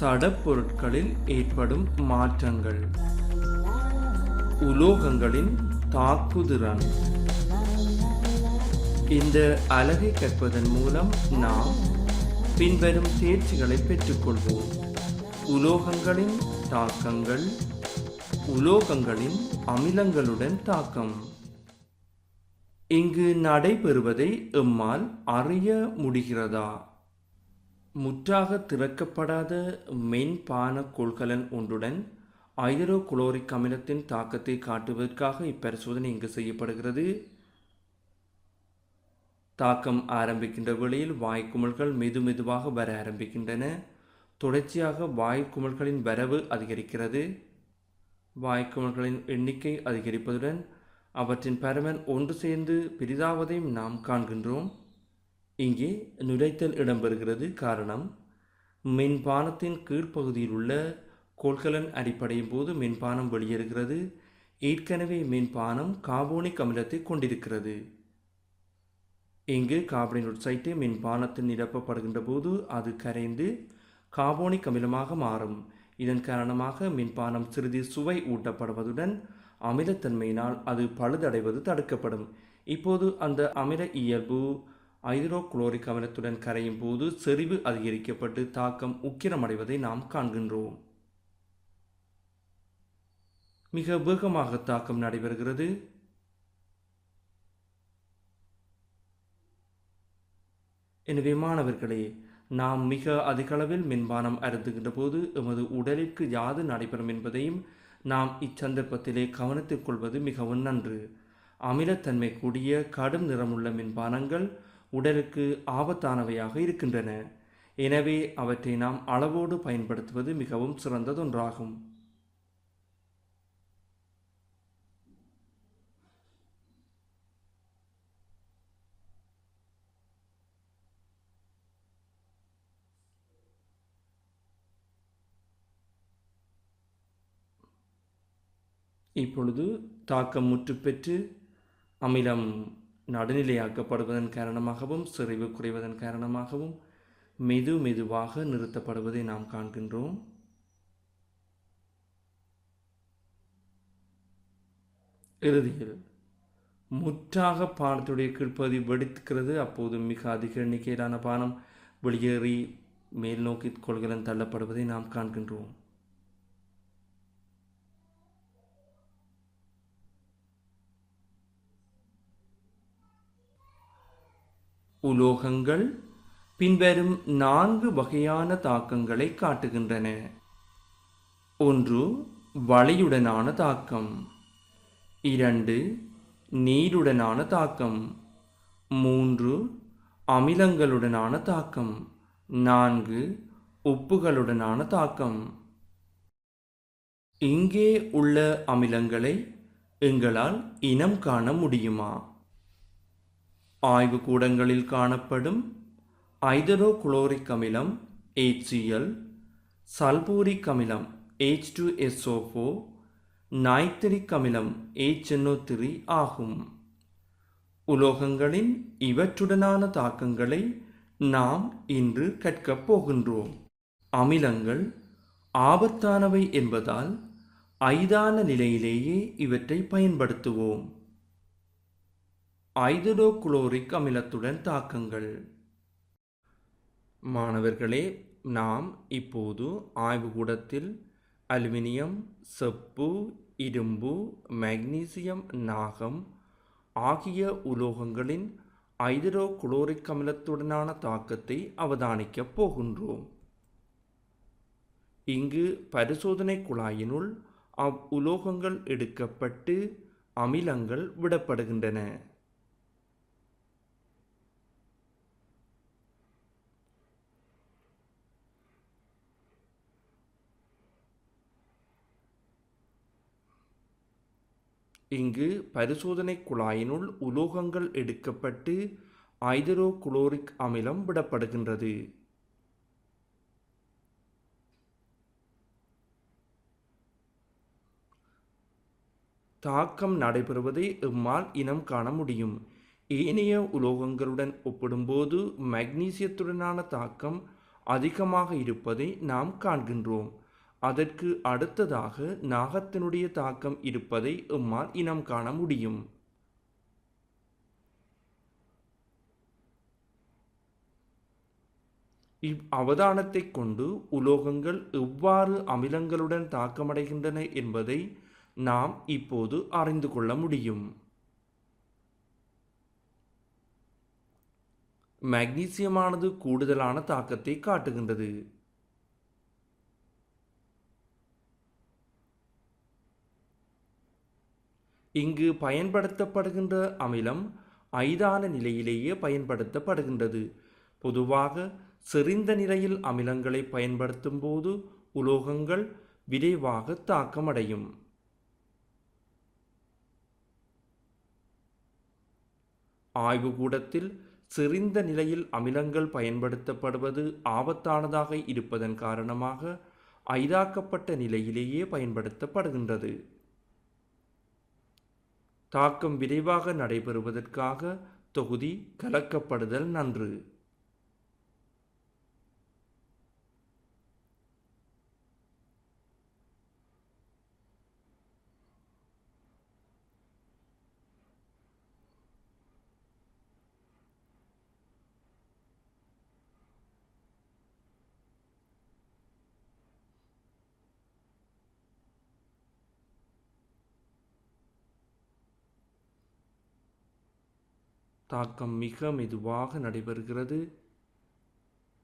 சடப்பொருட்களில் ஏற்படும் மாற்றங்கள். உலோகங்களின் தாக்குதிறன். இந்த அலகை கற்பதன் மூலம் நாம் பின்வரும் தேர்ச்சிகளை பெற்றுக்கொள்வோம். உலோகங்களின் தாக்கங்கள் உலோகங்களின் அமிலங்களுடன் தாக்கம். இங்கு நடைபெறுவதை எம்மால் அறிய முடிகிறதா? முற்றாக திறக்கப்படாத மென்பான கொள்கலன் ஒன்றுடன் ஐதரோகுளோரிக் அமிலத்தின் தாக்கத்தை காட்டுவதற்காக இப்பரிசோதனை இங்கு செய்யப்படுகிறது. தாக்கம் ஆரம்பிக்கின்ற வேளையில் வாய்க்குமிழ்கள் மெது மெதுவாக வர ஆரம்பிக்கின்றன. தொடர்ச்சியாக வாய்க்குமிழ்களின் வரவு அதிகரிக்கிறது. வாய்க்குமிழ்களின் எண்ணிக்கை அதிகரிப்பதுடன் அவற்றின் பரமன் ஒன்று சேர்ந்து பெரிதாவதையும் நாம் காண்கின்றோம். இங்கே நுழைத்தல் இடம்பெறுகிறது காரணம் மென்பானத்தின் கீழ்ப்பகுதியில் உள்ள கொள்கலன் அடிப்படையும் போது மென்பானம் வெளியேறுகிறது. ஏற்கனவே மென்பானம் கார்போனிக் அமிலத்தை கொண்டிருக்கிறது. இங்கு கார்பனின் உட்சைட்டு மென்பானத்தில் நிரப்பப்படுகின்ற போது அது கரைந்து கார்போனிக் அமிலமாக மாறும். இதன் காரணமாக மின்பானம் சிறிது சுவை ஊட்டப்படுவதுடன் அமிலத்தன்மையினால் அது பழுதடைவது தடுக்கப்படும். இப்போது அந்த அமில இயல்பு ஐதரோகுளோரிக் அமிலத்துடன் கரையும் போது செறிவு அதிகரிக்கப்பட்டு தாக்கம் உக்கிரமடைவதை நாம் காண்கின்றோம். மிக வேகமாக தாக்கம் நடைபெறுகிறது. எனவே மாணவர்களே நாம் மிக அதிகளவில் மின்பானம் அருந்துகின்ற போது எமது உடலிற்கு யாது நடைபெறும் என்பதையும் நாம் இச்சந்தர்ப்பத்திலே கவனத்தில் கொள்வது மிகவும் நன்று. அமிலத்தன்மை கூடிய கடும் நிறமுள்ள மின்பானங்கள் உடலுக்கு ஆபத்தானவையாக இருக்கின்றன. எனவே அவற்றை நாம் அளவோடு பயன்படுத்துவது மிகவும் சிறந்ததொன்றாகும். இப்பொழுது தாக்கம் முற்றுப்பெற்று அமிலம் நடுநிலையாக்கப்படுவதன் காரணமாகவும் செறிவு குறைவதன் காரணமாகவும் மெது மெதுவாக நிறுத்தப்படுவதை நாம் காண்கின்றோம். இறுதியில் முற்றாக பானத்துடைய கீழ்ப்பகுதி வெடித்துக்கிறது அப்போது மிக அதிக எண்ணிக்கையிலான பானம் வெளியேறி மேல் நோக்கி கொள்கலன் தள்ளப்படுவதை நாம் காண்கின்றோம். உலோகங்கள் பின்வரும் நான்கு வகையான தாக்கங்களை காட்டுகின்றன. ஒன்று வளையுடனான தாக்கம். இரண்டு நீருடனான தாக்கம். மூன்று அமிலங்களுடனான தாக்கம். நான்கு உப்புகளுடனான தாக்கம். இங்கே உள்ள அமிலங்களை எங்களால் இனம் காண முடியுமா? ஆய்வுக்கூடங்களில் காணப்படும் ஐதரோகுளோரிக் அமிலம் HCl சல்பூரிக் அமிலம் H2SO4 நைட்ரிக் அமிலம் HNO3 ஆகும். உலோகங்களின் இவற்றுடனான தாக்கங்களை நாம் இன்று கற்கப் போகின்றோம். அமிலங்கள் ஆபத்தானவை என்பதால் ஐதான நிலையிலேயே இவற்றை பயன்படுத்துவோம். ஐதரோகுளோரிக் அமிலத்துடன் தாக்கங்கள். மாணவர்களே நாம் இப்போது ஆய்வுகூடத்தில் அலுமினியம் செப்பு இரும்பு மெக்னீசியம் நாகம் ஆகிய உலோகங்களின் ஐதரோகுளோரிக் அமிலத்துடனான தாக்கத்தை அவதானிக்கப் போகின்றோம். இங்கு பரிசோதனை குழாயினுள் அவ் உலோகங்கள் எடுக்கப்பட்டு அமிலங்கள் விடப்படுகின்றன. இங்கு பரிசோதனை குழாயினுள் உலோகங்கள் எடுக்கப்பட்டு ஐதரோகுளோரிக் அமிலம் விடப்படுகின்றது. தாக்கம் நடைபெறுவதை இம்மால் இனம் காண முடியும். ஏனைய உலோகங்களுடன் ஒப்பிடும்போது மக்னீசியத்துடனான தாக்கம் அதிகமாக இருப்பதை நாம் காண்கின்றோம். அதற்கு அடுத்ததாக நாகத்தினுடைய தாக்கம் இருப்பதை எம்மால் இனம் காண முடியும். இவ் அவதானத்தை கொண்டு உலோகங்கள் எவ்வாறு அமிலங்களுடன் தாக்கமடைகின்றன என்பதை நாம் இப்போது அறிந்து கொள்ள முடியும். மக்னீசியமானது கூடுதலான தாக்கத்தை காட்டுகின்றது. இங்கு பயன்படுத்தப்படுகின்ற அமிலம் ஐதான நிலையிலேயே பயன்படுத்தப்படுகின்றது. பொதுவாக செறிந்த நிலையில் அமிலங்களை பயன்படுத்தும் போது உலோகங்கள் விரைவாக தாக்கமடையும். ஆய்வுகூடத்தில் செறிந்த நிலையில் அமிலங்கள் பயன்படுத்தப்படுவது ஆபத்தானதாக இருப்பதன் காரணமாக ஐதாக்கப்பட்ட நிலையிலேயே பயன்படுத்தப்படுகின்றது. தாக்கம் விரைவாக நடைபெறுவதற்காக தொகுதி கலக்கப்படுதல் நன்று. தாக்கம் மிக மெதுவாக நடைபெறுகிறது.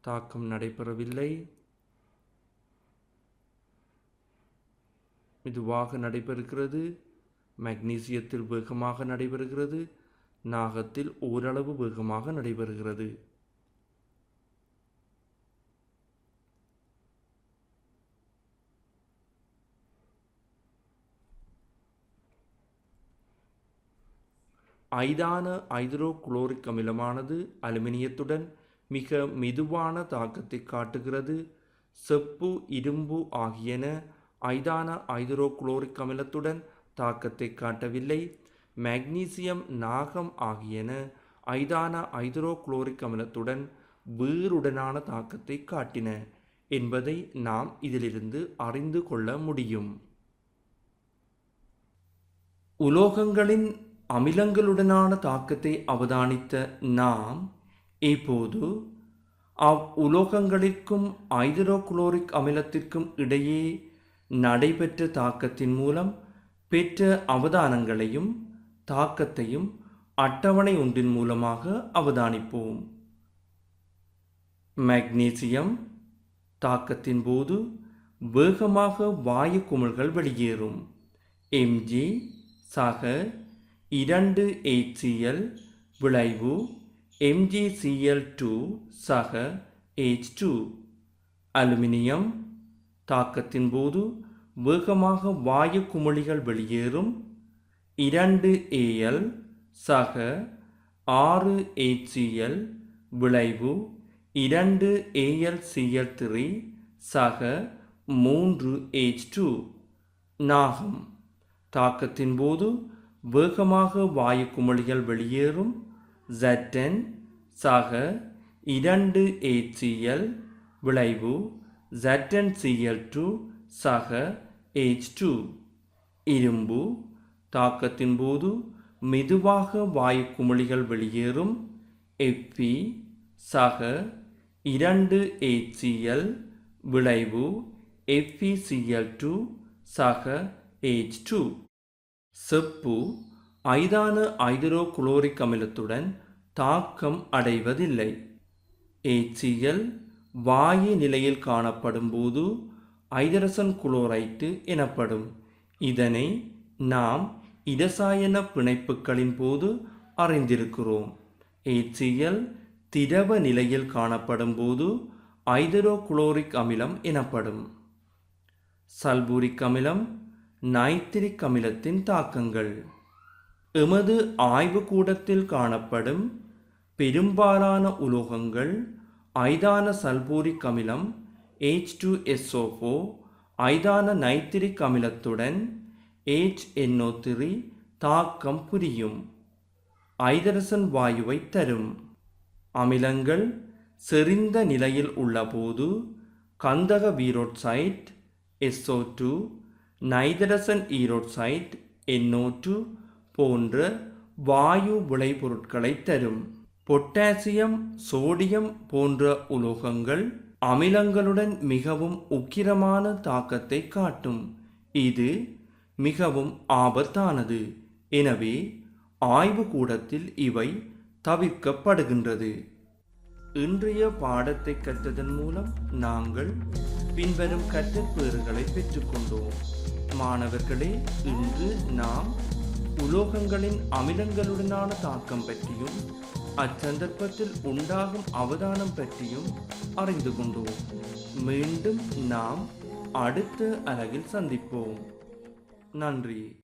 தாக்கம் நடைபெறவில்லை. மெதுவாக நடைபெறுகிறது. மக்னீசியத்தில் வேகமாக நடைபெறுகிறது. நாகத்தில் ஓரளவு வேகமாக நடைபெறுகிறது. ஐதான ஐதரோகுளோரிக் அமிலமானது அலுமினியத்துடன் மிக மெதுவான தாக்கத்தை காட்டுகிறது. செப்பு இரும்பு ஆகியன ஐதான ஐதரோகுளோரிக் அமிலத்துடன் தாக்கத்தை காட்டவில்லை. மக்னீசியம் நாகம் ஆகியன ஐதான ஐதரோகுளோரிக் அமிலத்துடன் வேறுடனான தாக்கத்தை காட்டின என்பதை நாம் இதிலிருந்து அறிந்து கொள்ள முடியும். உலோகங்களின் அமிலங்களுடனான தாக்கத்தை அவதானித்த நாம் இப்போது அவ் உலோகங்களிற்கும் ஐதரோகுளோரிக் அமிலத்திற்கும் இடையே நடைபெற்ற தாக்கத்தின் மூலம் பெற்ற அவதானங்களையும் தாக்கத்தையும் அட்டவணை ஒன்றின் மூலமாக அவதானிப்போம். மக்னீசியம் தாக்கத்தின் போது வேகமாக வாயு குமிழ்கள் வெளியேறும். எம்ஜி சக இரண்டு HCl விளைவு M G C L two சக எச் டூ அலுமினியம் தாக்கத்தின் போது வேகமாக வாயு குமிழிகள் வெளியேறும் இரண்டு ஏஎல் சக ஆறு HCl விளைவு இரண்டு ஏஎல்சிஎல் த்ரீ சக மூன்று H டூ நாகம் தாக்கத்தின் போது வேகமாக வாயு குமிழிகள் வெளியேறும். ZN சக இரண்டு HCl விளைவு. ZnCl டூ சக ஏச் டூ இரும்பு. தாக்கத்தின் போது மெதுவாக வாயு குமிழிகள் வெளியேறும். Fe சக இரண்டு HCl விளைவு. F E C L two சக ஏச் டூ செப்பு ஐதான ஐதரோகுளோரிக் அமிலத்துடன் தாக்கம் அடைவதில்லை. ஏச்சியல் வாயு நிலையில் காணப்படும் போது ஐதரசன் குளோரைட்டு எனப்படும். இதனை நாம் இரசாயன பிணைப்புகளின் போது அறிந்திருக்கிறோம். ஏச்சியல் திரவ நிலையில் காணப்படும் போது ஐதரோகுளோரிக் அமிலம் எனப்படும். சல்பூரிக் அமிலம் நைத்திரிக் அமிலத்தின் தாக்கங்கள். எமது ஆய்வுக்கூடத்தில் காணப்படும் பெரும்பாலான உலோகங்கள் ஐதான சல்பூரிக் அமிலம் ஹெச் டூ எஸ்ஓ ஐதான நைத்திரிக் அமிலத்துடன் எச் என்ஓ த்ரீ தாக்கம் புரியும். ஐதரசன் வாயுவை தரும். அமிலங்கள் செறிந்த நிலையில் உள்ளபோது கந்தக வீரோட்சைட் எஸ்ஓ டூ நைதரசன் ஈரோட்சைட் என்ஓ போன்ற வாயு விளைபொருட்களை தரும். பொட்டாசியம் சோடியம் போன்ற உலோகங்கள் அமிலங்களுடன் மிகவும் உக்கிரமான தாக்கத்தை காட்டும். இது மிகவும் ஆபத்தானது. எனவே ஆய்வுக்கூடத்தில் இவை தவிர்க்கப்படுகின்றது. இன்றைய பாடத்தை கற்றதன் மூலம் நாங்கள் பின்வரும் கற்றற்பேறுகளை பெற்றுக்கொண்டோம். மாணவர்களே இன்று நாம் உலோகங்களின் அமிலங்களுடனான தாக்கம் பற்றியும் அச்சந்தர்ப்பத்தில் உண்டாகும் அவதானம் பற்றியும் அறிந்து கொண்டோம். மீண்டும் நாம் அடுத்த அலகில் சந்திப்போம். நன்றி.